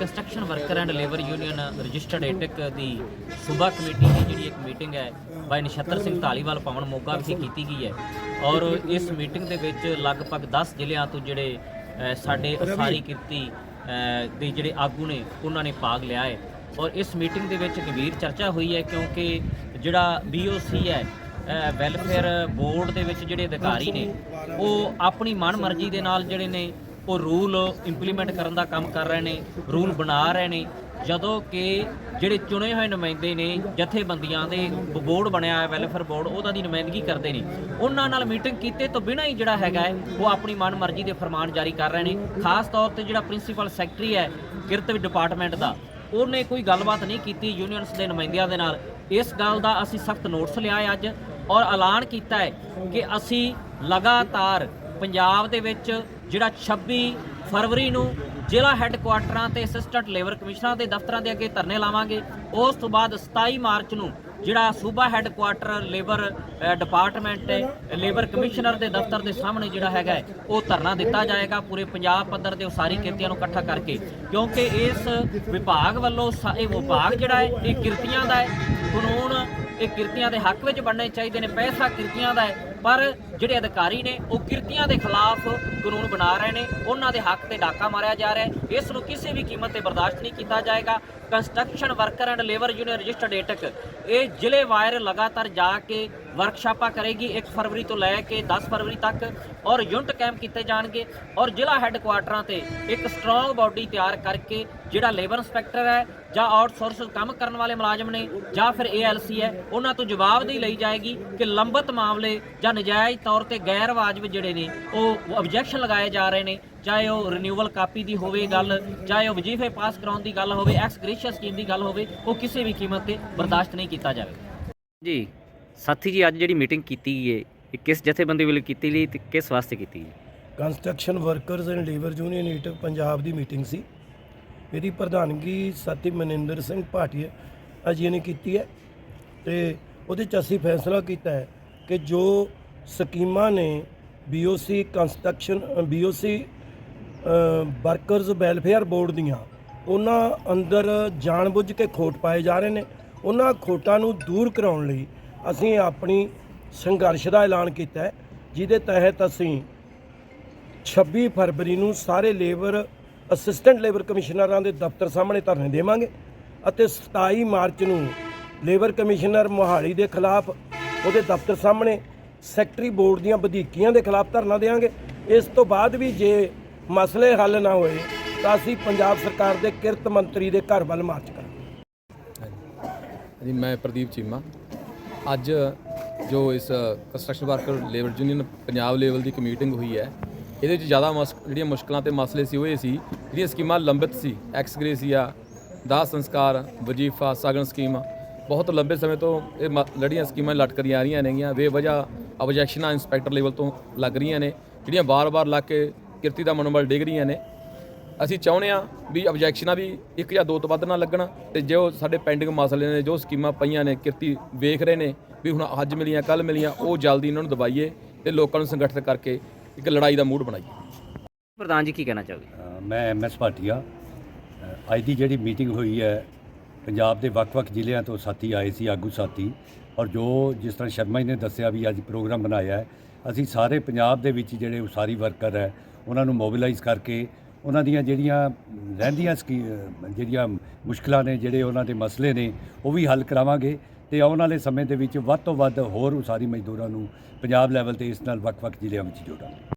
Construction worker and labour union registered AITUC ਦੀ ਸੂਬਾ committee ਦੀ ਜਿਹੜੀ ਇੱਕ ਮੀਟਿੰਗ ਹੈ ਬਾਈ ਨਛੱਤਰ ਸਿੰਘ ਢਾਲੀਵਾਲ ਭਵਨ ਮੋਗਾ ਵਿਖੇ ਕੀਤੀ ਗਈ ਹੈ। ਔਰ ਇਸ ਮੀਟਿੰਗ ਦੇ ਵਿੱਚ ਲਗਭਗ 10 ਜ਼ਿਲ੍ਹਿਆਂ ਤੋਂ ਜਿਹੜੇ ਸਾਡੇ ਉਸਾਰੀ ਕਿਰਤੀ ਦੇ ਜਿਹੜੇ ਆਗੂ ਨੇ ਉਹਨਾਂ ਨੇ ਭਾਗ ਲਿਆ ਹੈ। ਔਰ ਇਸ ਮੀਟਿੰਗ ਦੇ ਵਿੱਚ ਗੰਭੀਰ ਚਰਚਾ ਹੋਈ ਹੈ ਕਿਉਂਕਿ ਜਿਹੜਾ BOC ਹੈ ਵੈਲਫੇਅਰ ਬੋਰਡ ਦੇ ਵਿੱਚ ਜਿਹੜੇ ਅਧਿਕਾਰੀ ਨੇ ਉਹ ਆਪਣੀ ਮਨਮਰਜ਼ੀ ਦੇ ਨਾਲ ਜਿਹੜੇ ਨੇ ਉਹ ਰੂਲ ਇੰਪਲੀਮੈਂਟ ਕਰਨ ਦਾ ਕੰਮ ਕਰ ਰਹੇ ਨੇ, ਰੂਲ ਬਣਾ ਰਹੇ ਨੇ। ਜਦੋਂ ਕਿ ਜਿਹੜੇ ਚੁਣੇ ਹੋਏ ਨੁਮਾਇੰਦੇ ਨੇ, ਜਥੇਬੰਦੀਆਂ ਦੇ ਬੋਰਡ ਬਣਿਆ ਹੈ ਵੈਲਫੇਅਰ ਬੋਰਡ ਉਹਦਾ ਦੀ ਨੁਮਾਇੰਦਗੀ ਕਰਦੇ ਨੇ। ਉਹਨਾਂ ਨਾਲ ਮੀਟਿੰਗ ਕੀਤੇ ਤੋਂ ਬਿਨਾਂ ਹੀ ਜਿਹੜਾ ਹੈਗਾ ਹੈ, ਉਹ ਆਪਣੀ ਮਨਮਰਜ਼ੀ ਦੇ ਫਰਮਾਨ ਜਾਰੀ ਕਰ ਰਹੇ ਨੇ। ਖਾਸ ਤੌਰ ਤੇ ਜਿਹੜਾ ਪ੍ਰਿੰਸੀਪਲ ਸੈਕਟਰੀ ਹੈ, ਕਿਰਤ ਡਿਪਾਰਟਮੈਂਟ ਦਾ, ਉਹਨੇ ਕੋਈ ਗੱਲਬਾਤ ਨਹੀਂ ਕੀਤੀ ਯੂਨੀਅਨਸ ਦੇ ਨੁਮਾਇੰਦਿਆਂ ਦੇ ਨਾਲ। ਇਸ ਗੱਲ ਦਾ ਅਸੀਂ ਸਖਤ ਨੋਟਿਸ ਲਿਆ ਹੈ ਅੱਜ ਔਰ ਐਲਾਨ ਕੀਤਾ ਹੈ ਕਿ ਅਸੀਂ ਲਗਾਤਾਰ ਪੰਜਾਬ ਦੇ ਵਿੱਚ ਜਿਹੜਾ 26 ਫਰਵਰੀ ਨੂੰ ਜ਼ਿਲ੍ਹਾ ਹੈੱਡਕੁਆਟਰਾਂ ਤੇ ਅਸਿਸਟੈਂਟ ਲੇਬਰ ਕਮਿਸ਼ਨਰਾਂ ਦੇ ਦਫ਼ਤਰਾਂ ਦੇ ਅੱਗੇ ਧਰਨੇ ਲਾਵਾਂਗੇ, ਉਸ ਤੋਂ ਬਾਅਦ 27 ਮਾਰਚ ਨੂੰ ਜਿਹੜਾ ਸੂਬਾ headquarter labour department labour commissioner ਦੇ ਦਫ਼ਤਰ ਦੇ ਸਾਹਮਣੇ ਜਿਹੜਾ ਹੈਗਾ ਉਹ ਧਰਨਾ ਦਿੱਤਾ ਜਾਏਗਾ। ਪੂਰੇ ਪੰਜਾਬ ਪੱਧਰ ਦੇ ਉਸਾਰੀ ਕਿਰਤੀਆਂ ਨੂੰ ਇਕੱਠਾ ਕਰਕੇ, ਕਿਉਂਕਿ ਇਸ ਵਿਭਾਗ ਵੱਲੋਂ ਸਾ- ਇਹ ਵਿਭਾਗ ਜਿਹੜਾ ਹੈ, ਇਹ ਕਿਰਤੀਆਂ ਦਾ ਹੈ, ਕਾਨੂੰਨ ਇਹ ਕਿਰਤੀਆਂ ਦੇ ਹੱਕ ਵਿੱਚ ਬਣਨੇ ਚਾਹੀਦੇ ਨੇ, ਪੈਸਾ ਕਿਰਤੀਆਂ ਦਾ ਹੈ। ਪਰ ਜਿਹੜੇ ਅਧਿਕਾਰੀ ਨੇ, ਉਹ ਕਿਰਤੀਆਂ ਦੇ ਖਿਲਾਫ ਕਾਨੂੰਨ ਬਣਾ ਰਹੇ ਨੇ। ਉਹਨਾਂ ਦੇ ਹੱਕ ਤੇ ਡਾਕਾ ਮਾਰਿਆ ਜਾ ਰਿਹਾ ਹੈ। ਇਸ ਨੂੰ ਕਿਸੇ ਵੀ ਕੀਮਤ ਤੇ ਬਰਦਾਸ਼ਤ ਨਹੀਂ ਕੀਤਾ ਜਾਏਗਾ। Construction worker and labour union registered AITUC, ਇਹ ਜ਼ਿਲ੍ਹੇ ਵਾਇਰ ਲਗਾਤਾਰ ਜਾ ਕੇ ਵਰਕਸ਼ਾਪਾਂ ਕਰੇਗੀ 1 ਫਰਵਰੀ ਤੋਂ ਲੈ ਕੇ 10 ਫਰਵਰੀ ਤੱਕ ਔਰ ਯੂਨਿਟ ਕੈਂਪ ਕੀਤੇ ਜਾਣਗੇ ਔਰ ਜ਼ਿਲ੍ਹਾ ਹੈੱਡਕੁਆਟਰਾਂ ਤੇ ਇੱਕ ਸਟਰੋਂਗ ਬਾਡੀ ਤਿਆਰ ਕਰਕੇ ਜਿਹੜਾ ਲੇਬਰ ਇੰਸਪੈਕਟਰ ਹੈ ਜਾਂ ਆਊਟਸੋਰਸ ਕੰਮ ਕਰਨ ਵਾਲੇ ਮੁਲਾਜ਼ਮ ਨੇ ਜਾਂ ਫਿਰ ਏਐਲਸੀ ਹੈ ਉਹਨਾਂ ਤੋਂ ਜਵਾਬਦੇਹੀ ਲਈ ਜਾਏਗੀ ਕਿ ਲੰਬਤ ਮਾਮਲੇ ਜਾਂ ਨਜਾਇਜ਼ ਤੌਰ ਤੇ ਗੈਰ ਵਾਜਬ ਜਿਹੜੇ ਨੇ ਉਹ ਆਬਜੈਕਸ਼ਨ ਲਗਾਏ ਜਾ ਰਹੇ ਨੇ ਚਾਹੇ ਉਹ ਰਿਨਿਊਅਲ ਕਾਪੀ ਦੀ ਹੋਵੇ ਗੱਲ ਚਾਹੇ ਉਹ ਵਜ਼ੀਫੇ ਪਾਸ ਕਰਾਉਣ ਦੀ ਗੱਲ ਹੋਵੇ ਐਕਸ ਗ੍ਰੇਸ਼ੀਅਸ ਸਕੀਮ ਦੀ ਗੱਲ ਹੋਵੇ ਉਹ ਕਿਸੇ ਵੀ ਕੀਮਤ ਤੇ ਬਰਦਾਸ਼ਤ ਨਹੀਂ ਕੀਤਾ ਜਾਵੇਗਾ। ਜੀ ਸਾਥੀ ਜੀ ਅੱਜ ਜਿਹੜੀ ਮੀਟਿੰਗ ਕੀਤੀ ਗਈ ਹੈ ਇਹ ਕਿਸ ਜਥੇਬੰਦੀ ਵੱਲੋਂ ਕੀਤੀ ਗਈ ਤੇ ਕਿਸ ਵਾਸਤੇ ਕੀਤੀ ਗਈ? Construction workers and labour union AITUC Punjab the meeting ਸੀ। ਮੇਰੀ ਪ੍ਰਧਾਨਗੀ ਸਾਥੀ ਮਨਿੰਦਰ ਸਿੰਘ ਭਾਟੀਆ ਅਜੀ ਨੇ ਕੀਤੀ ਹੈ ਤੇ ਉਹਦੇ ਚ ਅਸੀਂ ਫੈਸਲਾ ਕੀਤਾ ਹੈ ਕਿ ਜੋ ਸਕੀਮਾਂ ਨੇ BOC construction BOC workers welfare board ਦੀਆਂ, ਉਹਨਾਂ ਅੰਦਰ ਜਾਣਬੁੱਝ ਕੇ ਖੋਟ ਪਾਏ ਜਾ ਰਹੇ ਨੇ। ਉਹਨਾਂ ਖੋਟਾਂ ਨੂੰ ਦੂਰ ਕਰਾਉਣ ਲਈ ਅਸੀਂ ਆਪਣੀ ਸੰਘਰਸ਼ ਦਾ ਐਲਾਨ ਕੀਤਾ ਹੈ, ਜਿਹਦੇ ਤਹਿਤ ਅਸੀਂ 26 ਫਰਵਰੀ ਨੂੰ ਸਾਰੇ ਲੇਬਰ ਅਸਿਸਟੈਂਟ ਲੇਬਰ ਕਮਿਸ਼ਨਰਾਂ ਦੇ ਦਫ਼ਤਰ ਸਾਹਮਣੇ ਧਰਨੇ ਦੇਵਾਂਗੇ ਅਤੇ 27 ਮਾਰਚ ਨੂੰ ਲੇਬਰ ਕਮਿਸ਼ਨਰ ਮੋਹਾਲੀ ਦੇ ਖਿਲਾਫ ਉਹਦੇ ਦਫ਼ਤਰ ਸਾਹਮਣੇ ਸੈਕਟਰੀ ਬੋਰਡ ਦੀਆਂ ਵਧੀਕੀਆਂ ਦੇ ਖਿਲਾਫ ਧਰਨਾ ਦੇਵਾਂਗੇ। ਇਸ ਤੋਂ ਬਾਅਦ ਵੀ ਜੇ ਮਸਲੇ ਹੱਲ ਨਾ ਹੋਏ ਤਾਂ ਅਸੀਂ ਪੰਜਾਬ ਸਰਕਾਰ ਦੇ ਕਿਰਤ ਮੰਤਰੀ ਦੇ ਘਰ ਵੱਲ ਮਾਰਚ ਕਰਾਂਗੇ। ਜੀ, ਮੈਂ ਪ੍ਰਦੀਪ ਚੀਮਾ। ਅੱਜ ਜੋ ਇਸ construction worker labour union Punjab level ਦੀ ਇੱਕ ਮੀਟਿੰਗ ਹੋਈ ਹੈ ਇਹਦੇ ਵਿੱਚ ਜ਼ਿਆਦਾ ਮਸ, ਜਿਹੜੀਆਂ ਮੁਸ਼ਕਲਾਂ ਤੇ ਮਸਲੇ ਸੀ ਉਹ ਇਹ ਸੀ, ਜਿਹੜੀਆਂ ਸਕੀਮਾਂ ਲੰਬਿਤ ਸੀ ਐਕਸ ਗ੍ਰੇਸੀਆ ਦਾਹ ਸੰਸਕਾਰ, ਵਜੀਫਾ ਸਾਗਣ ਸਕੀਮ, ਬਹੁਤ ਲੰਬੇ ਸਮੇਂ ਤੋਂ ਇਹ ਮ- ਲੜੀਆਂ ਸਕੀਮਾਂ ਲਟਕਦੀਆਂ ਆ ਰਹੀਆਂ ਨੇਗੀਆਂ, ਬੇਵਜ੍ਹਾ ਆਬਜੈਕਸ਼ਨਾਂ ਇੰਸਪੈਕਟਰ ਲੈਵਲ ਤੋਂ ਲੱਗ ਰਹੀਆਂ ਨੇ, ਜਿਹੜੀਆਂ ਬਾਰ-ਬਾਰ ਲੱਗ ਕੇ ਕਿਰਤੀ ਦਾ ਮਨੋਬਲ ਡਿੱਗ ਰਹੀਆਂ ਨੇ। ਅਸੀਂ ਚਾਹੁੰਦੇ ਆ ਵੀ ਆਬਜੈਕਸ਼ਨਾਂ ਵੀ ਇੱਕ ਜਾਂ ਦੋ ਤੋਂ ਵੱਧ ਨਾ ਲੱਗਣ ਤੇ ਜੋ ਸਾਡੇ ਪੈਂਡਿੰਗ ਮਸਲੇ ਨੇ, ਜੋ ਸਕੀਮਾਂ ਪਈਆਂ ਨੇ, ਕਿਰਤੀ ਵੇਖ ਰਹੇ ਨੇ, ਵੀ ਹੁਣ ਅੱਜ ਮਿਲੀਆਂ ਕੱਲ ਮਿਲੀਆਂ, ਉਹ ਜਲਦੀ ਇਹਨਾਂ ਨੂੰ ਦਬਾਈਏ ਤੇ ਲੋਕਾਂ ਨੂੰ ਸੰਗਠਿਤ ਕਰਕੇ ਇੱਕ ਲੜਾਈ ਦਾ ਮੂਡ ਬਣਾਈਏ ਪ੍ਰਧਾਨ ਜੀ ਕੀ ਕਹਿਣਾ ਚਾਹੋਗੇ? ਅ, ਮੈਂ ਐਮ ਐਸ ਭਾਟੀਆ। ਅ, ਅੱਜ ਦੀ ਜਿਹੜੀ ਮੀਟਿੰਗ ਹੋਈ ਹੈ ਪੰਜਾਬ ਦੇ ਵੱਖ-ਵੱਖ ਜ਼ਿਲ੍ਹਿਆਂ ਤੋਂ ਸਾਥੀ ਆਏ ਸੀ ਆਗੂ ਸਾਥੀ। ਔਰ ਜੋ ਜਿਸ ਤਰ੍ਹਾਂ ਸ਼ਰਮਾ ਜੀ ਨੇ ਦੱਸਿਆ ਵੀ ਅੱਜ ਪ੍ਰੋਗਰਾਮ ਬਣਾਇਆ ਹੈ ਅਸੀਂ ਸਾਰੇ ਪੰਜਾਬ ਦੇ ਵਿੱਚ ਜਿਹੜੇ ਉਸਾਰੀ ਵਰਕਰ ਹੈ ਉਹਨਾਂ ਨੂੰ ਮੋਬਿਲਾਈਜ਼ ਕਰਕੇ ਉਹਨਾਂ ਦੀਆਂ ਜਿਹੜੀਆਂ ਰਹਿੰਦੀਆਂ ਸਕੀ ਅ, ਜਿਹੜੀਆਂ ਮੁਸ਼ਕਲਾਂ ਨੇ ਜਿਹੜੇ ਉਹਨਾਂ ਦੇ ਮਸਲੇ ਨੇ ਉਹ ਵੀ ਹੱਲ ਕਰਾਵਾਂਗੇ। ਤੇ ਆਉਣ ਵਾਲੇ ਸਮੇਂ ਦੇ ਵਿੱਚ ਵੱਧ ਤੋਂ ਵੱਧ ਹੋਰ ਉਸਾਰੀ ਮਜ਼ਦੂਰਾਂ ਨੂੰ ਪੰਜਾਬ ਲੈਵਲ ਤੇ ਇਸ ਨਾਲ ਵੱਖ-ਵੱਖ ਜ਼ਿਲ੍ਹਿਆਂ ਵਿੱਚ ਜੋੜਾਂਗੇ।